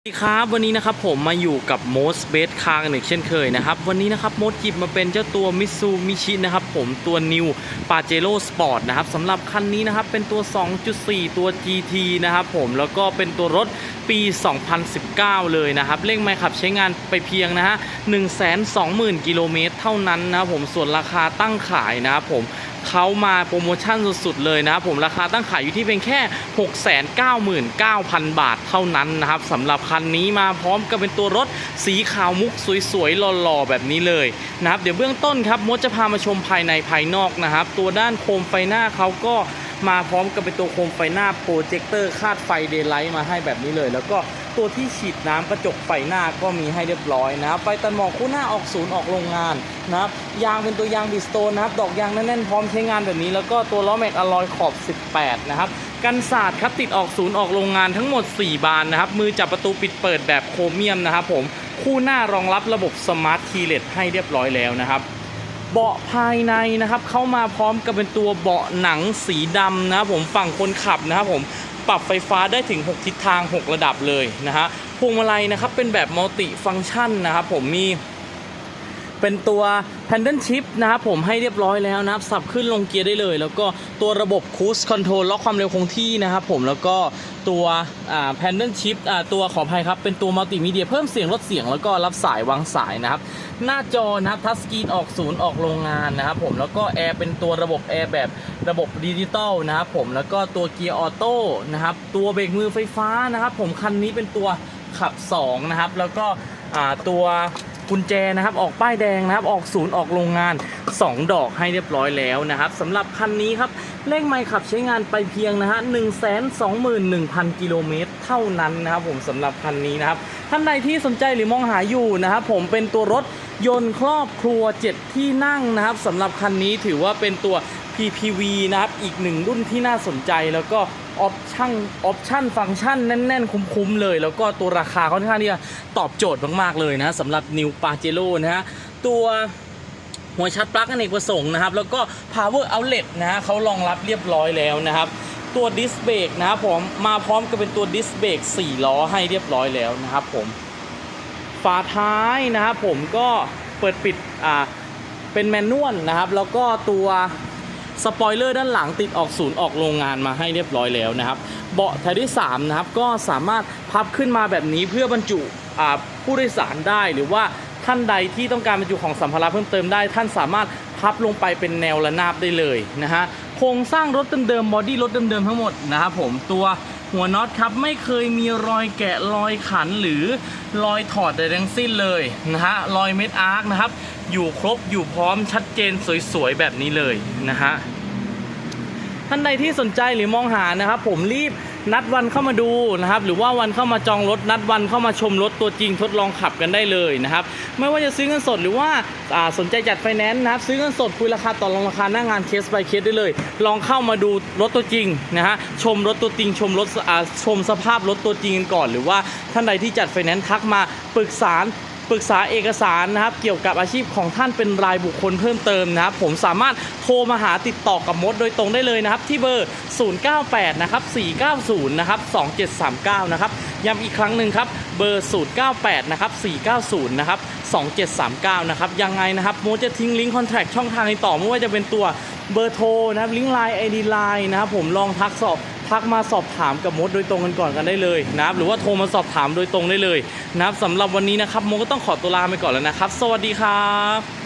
สวัสดีครับวันนี้นะครับผมมาอยู่กับโมสเบสคาร์กันอีกเช่นเคยนะครับวันนี้นะครับโมดหยิบมาเป็นเจ้าตัวมิซูมิชินะครับผมตัว New p a j e r o Sport นะครับสำหรับคันนี้นะครับเป็นตัว 2.4 ตัว GT นะครับผมแล้วก็เป็นตัวรถปี 2019 เลยนะครับเร่งไม่ขับใช้งานไปเพียงนะฮะ120,000 กิโลเมตรเท่านั้นนะผมส่วนราคาตั้งขายนะครับผมเขามาโปรโมชั่นสุดๆเลยนะครับผมราคาตั้งขายอยู่ที่เพียงแค่ 699,000 บาทเท่านั้นนะครับสำหรับคันนี้มาพร้อมกับเป็นตัวรถสีขาวมุกสวยๆหล่อๆแบบนี้เลยนะครับเดี๋ยวเบื้องต้นครับมดจะพามาชมภายในภายนอกนะครับตัวด้านโคมไฟหน้าเขาก็ มาพร้อมกับเป็นตัวโคมไฟหน้าโปรเจคเตอร์คาดไฟเดย์ไลท์มาให้แบบนี้เลย แล้วก็ตัวที่ฉีดน้ำกระจกไฟหน้าก็มีให้เรียบร้อยนะครับไฟตันหมอกคู่หน้าออกศูนย์ออกโรงงานนะครับยางเป็นตัวยางบิสโตนนะครับดอกยางแน่นๆพร้อมใช้งานแบบนี้ แล้วก็ตัวล้อแม็กอลอยขอบ 18 นะครับกันศาสตร์ครับติดออกศูนย์ออกโรงงานทั้งหมด 4 บานนะครับมือจับประตูปิดเปิดแบบโครเมียมนะครับผมคู่หน้ารองรับระบบสมาร์ทคีย์เลสให้เรียบร้อยแล้วนะครับ เบาะภายในนะครับเข้ามาพร้อมกับเป็นตัวเบาะหนังสีดำนะครับผมฝั่งคนขับนะครับผมปรับไฟฟ้าได้ถึง 6 ทิศทาง 6 ระดับเลยนะฮะพวงมาลัยนะครับเป็นแบบมัลติฟัง c t ชันนะครับผมมี เป็นตัว p a n d a n Shift นะครับผมให้เรียบร้อยแล้วนะครับสับขึ้นลงเกียร์ได้เลย แล้วก็ตัวระบบ Cruise Control ล็อกความเร็วคงที่นะครับผมแล้วก็ตัวอ่า p a n d a n Shift อ่าตัวขออภัยครับ เป็นตัวมัลติมีเดียเพิ่มเสียงลดเสียงแล้วก็รับสายวางสายนะครับ หน้าจอนะครับทัชสกรีนออกศูนย์ออกโรงงานนะครับผมแล้วก็แอร์เป็นตัวระบบแอร์แบบระบบดิจิตอลนะครับผมแล้วก็ตัวเกียร์ออโต้นะครับตัวเบรกมือไฟฟ้านะครับผมคันนี้เป็นตัวขับ 2 นะครับ แล้วก็ตัว กุญแจนะครับ ออกป้ายแดงนะครับ ออกศูนย์ออกโรงงาน 2 ดอกให้เรียบร้อยแล้วนะครับสำหรับคันนี้ครับเลขไมล์ขับใช้งานไปเพียงนะฮะ 1 2 1 0 0 0 กิโลเมตรเท่านั้นนะครับผมสำหรับคันนี้นะครับ ท่านใดที่สนใจหรือมองหาอยู่นะครับผมเป็นตัวรถยนต์ครอบครัว 7 ที่นั่งนะครับสำหรับคันนี้ถือว่าเป็นตัว PPV นะครับ อีกหนึ่งรุ่นที่น่าสนใจแล้วก็ ออปชั่นออปชั่นฟังก์ชันแน่น ๆ คุ้มๆเลย แล้วก็ตัวราคาค่อนข้างที่จะตอบโจทย์มากๆเลยนะสำหรับ New Pajero นะฮะตัวหัวชัดปลั๊กอเนกประสงค์นะครับ แล้วก็ power outlet นะฮะเขารองรับเรียบร้อยแล้วนะครับ ตัวดิสเบรกนะครับผมมาพร้อมกับเป็นตัวดิสเบรก4ล้อให้เรียบร้อยแล้วนะครับผมฝาท้ายนะครับผมก็เปิดปิดอ่าเป็นแมนนวลนะครับ แล้วก็ตัว สปอยเลอร์ด้านหลังติดออกศูนย์ออกโรงงานมาให้เรียบร้อยแล้วนะครับ เบาะแถวที่3นะครับก็สามารถพับขึ้นมาแบบนี้เพื่อบรรจุผู้โดยสารได้หรือว่าท่านใดที่ต้องการบรรจุของสัมภาระเพิ่มเติมได้ ท่านสามารถพับลงไปเป็นแนวระนาบได้เลยนะฮะโครงสร้างรถเดิมๆบอดี้รถเดิมๆทั้งหมดนะครับผมตัว หัวน็อตครับไม่เคยมีรอยแกะรอยขันหรือรอยถอดใดทั้งสิ้นเลยนะฮะรอยเม็ดอาร์คนะครับ อยู่ครบอยู่พร้อมชัดเจนสวยๆแบบนี้เลยนะฮะท่านใดที่สนใจหรือมองหานะครับ ผมรีบ นัดวันเข้ามาดูนะครับ หรือว่าวันเข้ามาจองรถนัดวันเข้ามาชมรถตัวจริงทดลองขับกันได้เลยนะครับ ไม่ว่าจะซื้อเงินสดหรือว่าสนใจจัดไฟแนนซ์นะครับ ซื้อเงินสดคุยราคาต่อรองราคาหน้างานเคส by เคสได้เลย ลองเข้ามาดูรถตัวจริงนะฮะชมรถตัวจริงชมรถชมสภาพรถตัวจริงกันก่อน หรือว่าท่านใดที่จัดไฟแนนซ์ทักมาปรึกษา ปรึกษาเอกสารนะครับ เกี่ยวกับอาชีพของท่านเป็นรายบุคคลเพิ่มเติมนะครับ ผมสามารถโทรมาหาติดต่อกับมดโดยตรงได้เลยนะครับ ที่เบอร์ 098 นะครับ 490 นะครับ 2739 นะครับย้ำอีกครั้งหนึ่งครับเบอร์ 098 นะครับ 490 นะครับ 2739 นะครับ ยังไงนะครับโมจะทิ้งลิงก์คอนแทคช่องทางในต่อไม่ว่าจะเป็นตัวเบอร์โทรนะครับลิงก์ไลน์ไอดีไลน์นะครับผมลองทักสอบ ทักมาสอบถามกับมดโดยตรงกันก่อนกันได้เลยนะครับหรือว่าโทรมาสอบถามโดยตรงได้เลยนะครับสำหรับวันนี้นะครับโมก็ต้องขอตัวลาไปก่อนแล้วนะครับ สวัสดีครับ